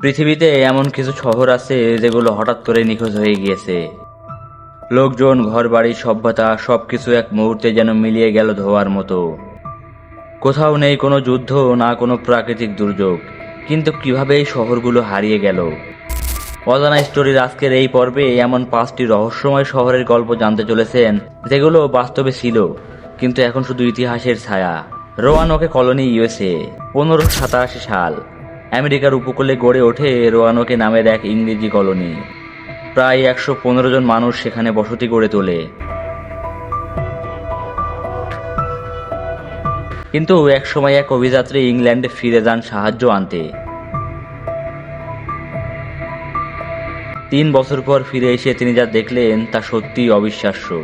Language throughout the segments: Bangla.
পৃথিবীতে এমন কিছু শহর আছে যেগুলো হঠাৎ করে নিখোঁজ হয়ে গিয়েছে। লোকজন, ঘরবাড়ি, সভ্যতা, সবকিছু এক মুহূর্তে যেন মিলিয়ে গেল ধোয়ার মতো। কোথাও নেই কোনো যুদ্ধ, না কোনো প্রাকৃতিক দুর্যোগ। কিন্তু কীভাবে এই শহরগুলো হারিয়ে গেল? অজানা স্টোরির আজকের এই পর্বে এমন পাঁচটি রহস্যময় শহরের গল্প জানতে চলেছেন, যেগুলো বাস্তবে ছিল, কিন্তু এখন শুধু ইতিহাসের ছায়া। রোয়ানোকে কলোনি ইউএসএ পনেরোশো সাতাশি সাল। আমেরিকার উপকূলে গড়ে ওঠে রোয়ানোকে নামের এক ইংরেজি কলোনি। প্রায় একশো পনেরো জন মানুষ সেখানে বসতি গড়ে তোলে। কিন্তু একসময় এক অভিযাত্রী ইংল্যান্ডে ফিরে যান সাহায্য আনতে। তিন বছর পর ফিরে এসে তিনি যা দেখলেন তা সত্যিই অবিশ্বাস্য।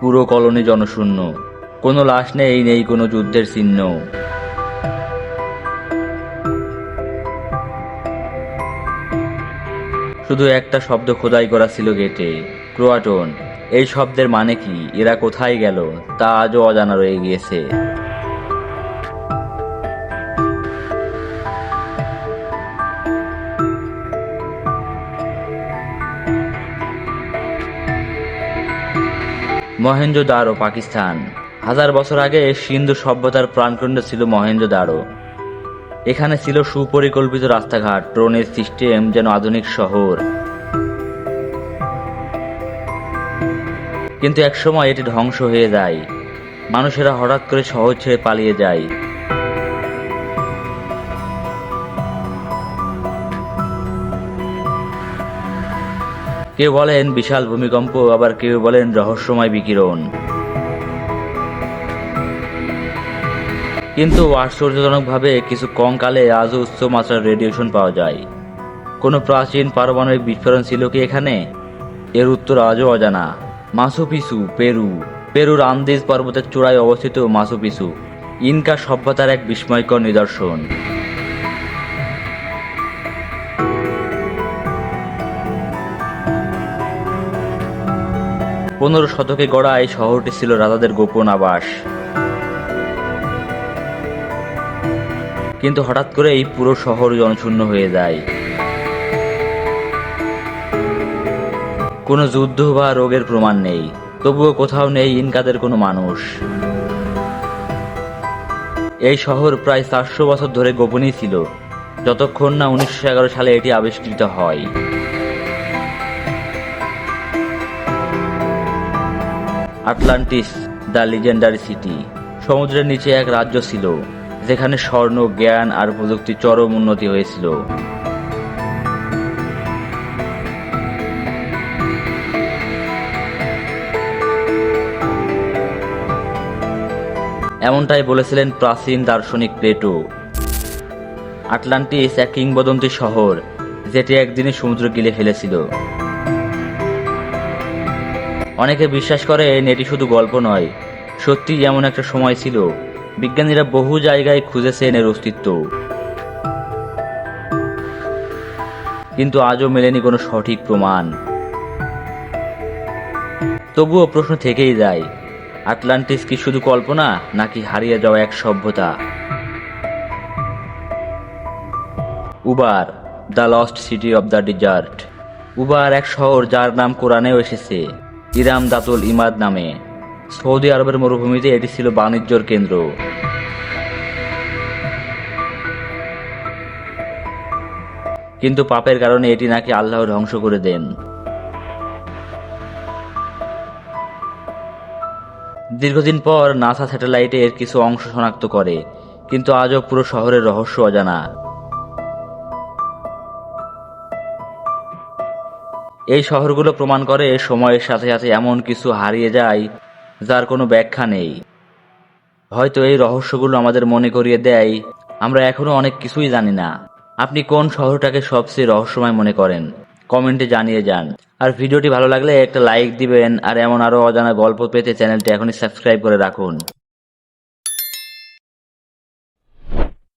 পুরো কলোনি জনশূন্য। কোনো লাশ নেই নেই কোনো যুদ্ধের চিহ্ন। শুধু একটা শব্দ খোদাই করা ছিল গেটে। ক্রোয়াটন, এই শব্দের মানে কি? এরা কোথায় গেল? তা আজও অজানা রয়ে গিয়েছে। মহেন্দ্র দারো পাকিস্তান। হাজার বছর আগে সিন্ধু সভ্যতার প্রাণকেন্দ্র ছিল মহেন্দ্র দারো এখানে ছিল সুপরিকল্পিত রাস্তাঘাট। ট্রেনের সিস্টেম যেন আধুনিক শহর। কিন্তু একসময় এটি ধ্বংস হয়ে যায়। মানুষেরা হঠাৎ করে শহর ছেড়ে পালিয়ে যায়। কেউ বলেন বিশাল ভূমিকম্প, আবার কেউ বলেন রহস্যময় বিকিরণ। কিন্তু আশ্চর্যজনকভাবে কিছু কঙ্কালে আজও উচ্চ মাত্রার রেডিয়েশন পাওয়া যায়। কোনো প্রাচীন পারমাণবিক বিস্ফোরণ ছিল কি এখানে? এর উত্তর আজও অজানা। মাসু পিসু পেরু। পেরুর আন্দিজ পর্বতের চূড়ায় অবস্থিত মাসু পিসু ইনকা সভ্যতার এক বিস্ময়কর নিদর্শন। পনেরো শতকে গড়া এই শহরটি ছিল রাজাদের গোপন আবাস। কিন্তু হঠাৎ করে এই পুরো শহর জনশূন্য হয়ে যায়। কোনো যুদ্ধ বা রোগের প্রমাণ নেই। তবুও কোথাও নেই ইনকাদের কোনো মানুষ। এই শহর প্রায় চারশো বছর ধরে গোপনই ছিল। যতক্ষণ না উনিশশো এগারো সালে এটি আবিষ্কৃত হয়। আটলান্টিস, দ্য লিজেন্ডারি সিটি, সমুদ্রের নিচে এক রাজ্য ছিল। যেখানে স্বর্ণ, জ্ঞান আর প্রযুক্তির চরম উন্নতি হয়েছিল। এমনটাই বলেছিলেন প্রাচীন দার্শনিক প্লেটো। আটলান্টিস এক কিংবদন্তি শহর, যেটি একদিনে সমুদ্র গিলে ফেলেছিল। অনেকে বিশ্বাস করেন এটি শুধু গল্প নয় সত্যি এমন একটা সময় ছিল। বিজ্ঞানীরা বহু জায়গায় খুঁজেছেন এর অস্তিত্ব। কিন্তু আজও মেলেনি কোনো সঠিক প্রমাণ। তবুও প্রশ্ন থেকেই যায়, আটলান্টিস কি শুধু কল্পনা, নাকি হারিয়ে যাওয়া এক সভ্যতা? Ubar, the lost city of the desert. Ubar এক শহর যার নাম কোরআনেও এসেছে ইরাম দাতুল ইমাদ নামে। সৌদি আরবের মরুভূমিতে এটি ছিল বাণিজ্যর কেন্দ্র। কিন্তু পাপের কারণে এটি নাকি আল্লাহ ধ্বংস করে দেন। দীর্ঘদিন পর নাসা স্যাটেলাইটে এর কিছু অংশ শনাক্ত করে, কিন্তু আজও পুরো শহরের রহস্য অজানা। এই শহরগুলো প্রমাণ করে সময়ের সাথে সাথে এমন কিছু হারিয়ে যায় যার কোনো ব্যাখ্যা নেই। হয়তো এই রহস্যগুলো আমাদের মনে করিয়ে দেয়। আমরা এখনও অনেক কিছুই জানি না। আপনি কোন শহরটাকে সবচেয়ে রহস্যময় মনে করেন? কমেন্টে জানিয়ে যান। আর ভিডিওটি ভালো লাগলে একটা লাইক দিবেন। আর এমন আরও অজানা গল্প পেতে চ্যানেলটি এখনই সাবস্ক্রাইব করে রাখুন।